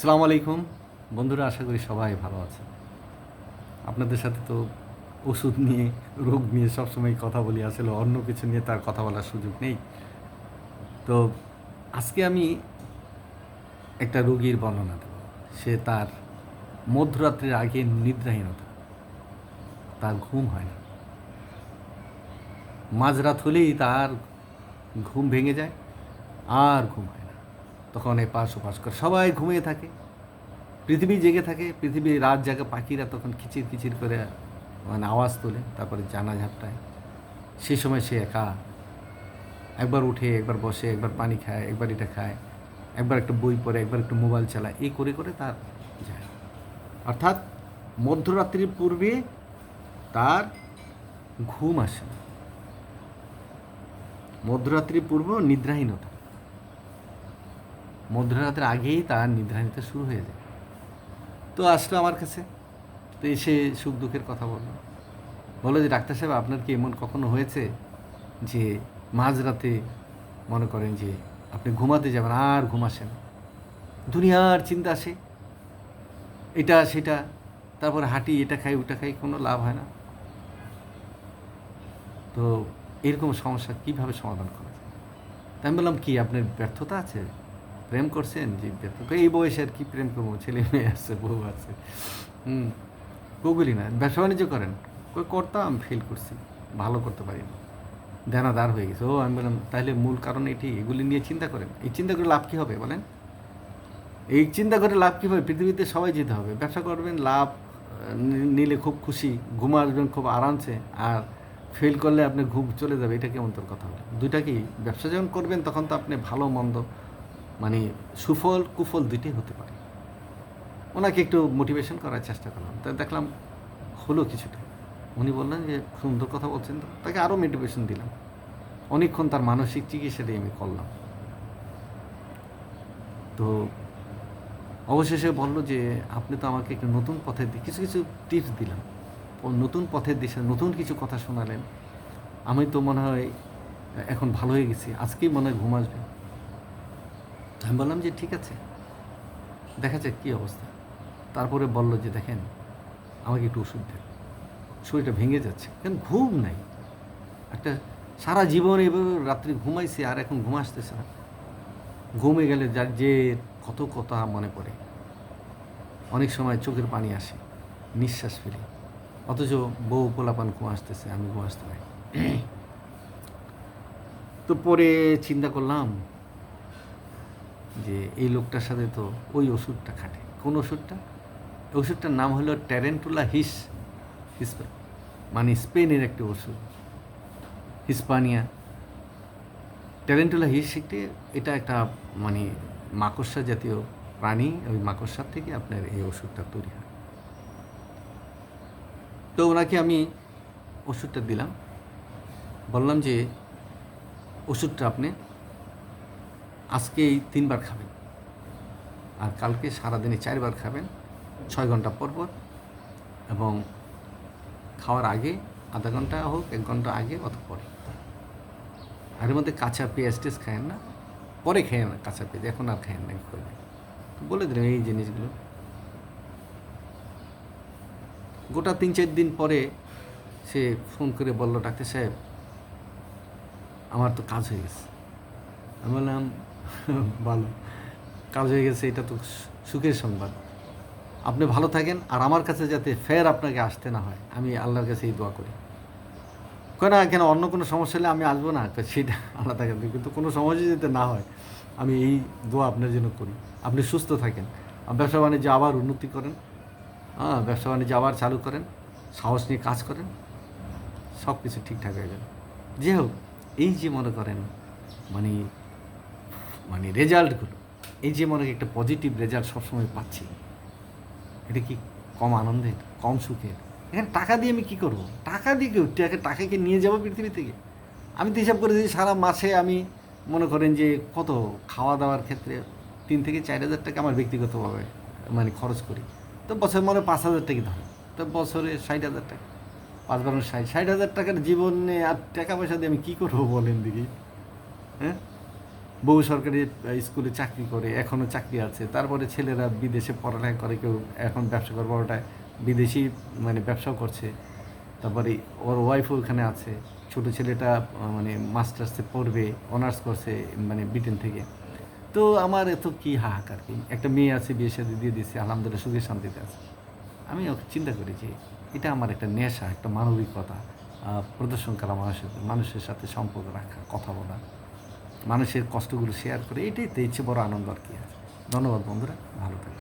সালাম আলাইকুম। বন্ধুরা, আশা করি সবাই ভালো আছে আপনাদের সাথে তো ওষুধ নিয়ে, রোগ নিয়ে সবসময় কথা বলি, আসলে অন্য কিছু নিয়ে তার কথা বলার সুযোগ নেই। তো আজকে আমি একটা রোগীর বর্ণনা দেব। সে তার মধ্যরাত্রির আগে নিদ্রাহীনতা। তার ঘুম হয় না। মাঝরাত হলেই তার ঘুম ভেঙে যায়, আর ঘুম হয় তখন এই এপাশ ওপাশ করে সবাই ঘুমিয়ে থাকে। পৃথিবী জেগে থাকে, পৃথিবী রাত জাগে পাখিরা তখন কিচির কিচির করে মানে আওয়াজ তোলে, তারপরে জানা ঝাপটায় সেই সময় সে একা। একবার উঠে, একবার বসে, একবার পানি খায়, একবার এটা খায়, একবার একটা বই পড়ে, একবার একটু মোবাইল চালায়, এই করে করে তার যায়। অর্থাৎ মধ্যরাত্রির পূর্বে তার ঘুম আসে না। মধ্যরাত্রি পূর্ব নিদ্রাহীনতা। মধ্যরাতের আগেই তার নিদ্রা নিতে শুরু হয়ে যায়। তো আসলো আমার কাছে। তো এসে সুখ দুঃখের কথা বলল। বলো যে, ডাক্তার সাহেব, আপনার কি এমন কখনো হয়েছে যে মাঝরাতে মনে করেন যে আপনি ঘুমাতে যাবেন, আর ঘুম আসে না? দুনিয়ার চিন্তা আসে। এটা, সেটা, তারপরে হাঁটি, এটা খাই, ওটা খাই, কোনো লাভ হয় না। তো এরকম সমস্যা কীভাবে সমাধান করা যায়? আমি বললাম, কি, আপনার ব্যর্থতা আছে? প্রেম করছেন? ব্যর্থতা এই বয়সে আর কি প্রেম করব? ছেলে মেয়ে আছে, বউ আছে। হুম ওগুলি না, ব্যবসা বাণিজ্য করেন। কই করতাম ফেল করছি। ভালো করতে পারি না। দেনাদার হয়ে গেছে। ও, আমি বললাম তাহলে মূল কারণ এটি, এগুলি নিয়ে চিন্তা করেন। এই চিন্তা করে লাভ কী হবে বলেন? এই চিন্তা করে লাভ কী হবে? পৃথিবীতে সবাই যেতে হবে। ব্যবসা করবেন, লাভ নিলে খুব খুশি, ঘুম আসবেন, খুব আরামসে। আর ফেল করলে আপনি ঘুম চলে যাবে। এটা কেমন তোর কথা হলো দুইটা কি? ব্যবসা যখন করবেন, তখন তো আপনি ভালো, মন্দ মানে সুফল, কুফল দুইটাই হতে পারে। ওনাকে একটু মোটিভেশন করার চেষ্টা করলাম। তা দেখলাম হলো কিছুটা। উনি বললেন যে, সুন্দর কথা বলছেন তো। তাকে আরও মোটিভেশন দিলাম। অনেকক্ষণ তার মানসিক চিকিৎসাটাই আমি করলাম। তো অবশেষে বলল যে, আপনি তো আমাকে একটু নতুন পথের দি- কিছু কিছু টিপস দিলাম। নতুন পথের দিশে নতুন কিছু কথা শোনালেন। আমি তো মনে হয় এখন ভালো হয়ে গেছি। আজকেই মনে হয় ঘুম আসবে। আমি বললাম যে, ঠিক আছে। দেখা যাক কী অবস্থা। তারপরে বলল যে, দেখেন, আমাকে একটু ওষুধ দেন। শরীরটা ভেঙে যাচ্ছে। কেন? ঘুম নাই। একটা সারা জীবন এভাবে রাত্রি ঘুমাইছে আর এখন ঘুম আসতেছে না। ঘুমে গেলে যার যে কত কথা মনে পড়ে। অনেক সময় চোখের পানি আসে, নিঃশ্বাস ফেলি। অথচ বউ পোলাপান ঘুম আসতেছে, আমি ঘুম আসতে পারি তো পরে চিন্তা করলাম যে এই লোকটার সাথে তো ওই ওষুধটা খাটে। কোন ওষুধটা? ওষুধটার নাম হলো ট্যারেন্টুলা হিস মানে স্পেনের একটি ওষুধ, হিসপানিয়া। ট্যারেন্টুলা হিস একটি, এটা একটা মানে মাকড়সা জাতীয় প্রাণী, ওই মাকড়সার থেকে আপনার এই ওষুধটা তৈরি হয়। তো ওনাকে আমি ওষুধটা দিলাম। বললাম যে, ওষুধটা আপনি আজকে এই তিনবার খাবেন। আর কালকে সারাদিনে চারবার খাবেন, ছয় ঘণ্টা পর পর। এবং খাওয়ার আগে আধা ঘণ্টা হোক, এক ঘণ্টা আগে অত পরে। আর এর মধ্যে কাঁচা পেঁয়াজ টেস্ট খায়েন না, পরে খেয়েন না কাঁচা পেঁয়াজ, এখন আর খায়েন না, কি করবেন? তো বলে দিলাম এই জিনিসগুলো। গোটা তিন চার দিন পরে সে ফোন করে বলল, ডাক্তার সাহেব, আমার তো কাজ হয়ে গেছে। আমি বললাম ভালো। কাজ হয়ে গেছে, এটা তো সুখের সংবাদ। আপনি ভালো থাকেন, আর আমার কাছে যাতে ফের আপনাকে আসতে না হয়, আমি আল্লাহর কাছে এই দোয়া করি। কেন কেন অন্য কোনো সমস্যা হলে আমি আসব না? সেটা আলাদা কথা। কিন্তু কোনো সমস্যা যাতে না হয়, আমি এই দোয়া আপনার জন্য করি। আপনি সুস্থ থাকেন। ব্যবসা বাণিজ্য আবার উন্নতি করেন। হ্যাঁ ব্যবসা বাণিজ্য আবার চালু করেন। সাহস নিয়ে কাজ করেন। সব কিছু ঠিকঠাক হয়ে যাবে। যে হোক, এই যে মনে করেন মানে মানে রেজাল্টগুলো। এই যে মনে একটা পজিটিভ রেজাল্ট সবসময় পাচ্ছি। এটা কি কম আনন্দের? কম সুখের? এখানে টাকা দিয়ে আমি কী করব? টাকা দিয়ে কেউ টাকা টাকাকে নিয়ে যাব পৃথিবী থেকে? আমি তো হিসাব করে দিই সারা মাসে আমি মনে করেন যে কত খাওয়া দাওয়ার ক্ষেত্রে তিন থেকে চার হাজার টাকা আমার ব্যক্তিগতভাবে মানে খরচ করি। তো বছর মনে পাঁচ হাজার টাকা ধরো তো বছরে ষাট হাজার টাকা। পাঁচ বারো ষাট। ষাট হাজার টাকার জীবনে আর টাকা পয়সা দিয়ে আমি কী করব বলেন দেখি। হ্যাঁ? বহু সরকারি স্কুলে চাকরি করে এখনও চাকরি আছে। তারপরে ছেলেরা বিদেশে পড়ালেখা করে, কেউ এখন ব্যবসা করে বড়টায় বিদেশি মানে ব্যবসাও করছে। তারপরে ওর ওয়াইফও ওখানে আছে। ছোটো ছেলেটা মানে মাস্টার্সে পড়বে অনার্স করছে মানে ব্রিটেন থেকে। তো আমার এত কি হাহাকার কি? একটা মেয়ে আছে বিয়ে সাথে দিয়ে দিচ্ছে আলহামদুলিল্লাহ সুখে শান্তিতে আছে। আমি চিন্তা করি যে, এটা আমার একটা নেশা, একটা মানবিকতা প্রদর্শন করা মানুষের মানুষের সাথে সম্পর্ক রাখা, কথা বলা। মানুষের কষ্টগুলো শেয়ার করে, এটাই তো ইচ্ছে বড় আনন্দ আর কি আছে। ধন্যবাদ বন্ধুরা, ভালো থাকবে